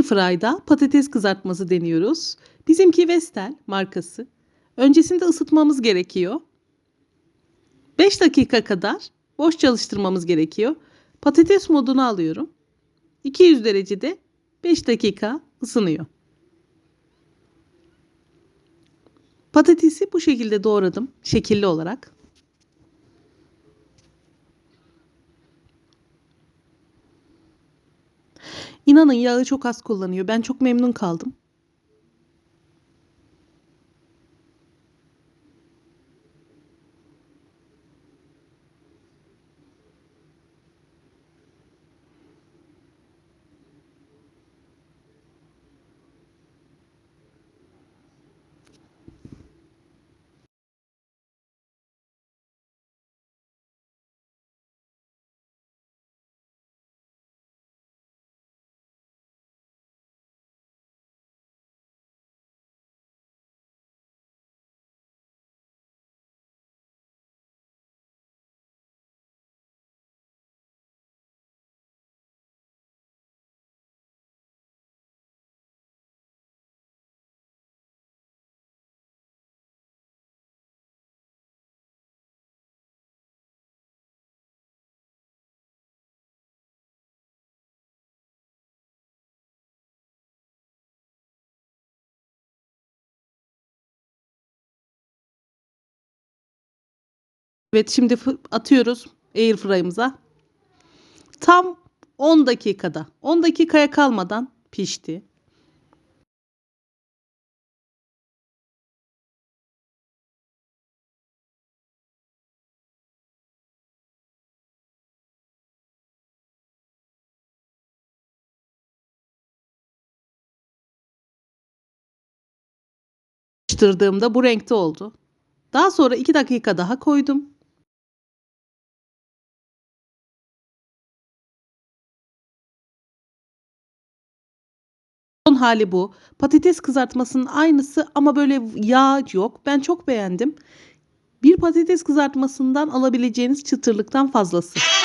Airfry'da patates kızartması deniyoruz. Bizimki Vestel markası. Öncesinde ısıtmamız gerekiyor. 5 dakika kadar boş çalıştırmamız gerekiyor. Patates modunu alıyorum. 200 derecede 5 dakika ısınıyor. Patatesi bu şekilde doğradım şekilli olarak. İnanın yağı çok az kullanıyor. Ben çok memnun kaldım. Evet şimdi atıyoruz airfryer'ımıza. Tam 10 dakikada. 10 dakikaya kalmadan pişti. Karıştırdığımda bu renkte oldu. Daha sonra 2 dakika daha koydum. Hali bu. Patates kızartmasının aynısı ama böyle yağ yok. Ben çok beğendim. Bir patates kızartmasından alabileceğiniz çıtırlıktan fazlası.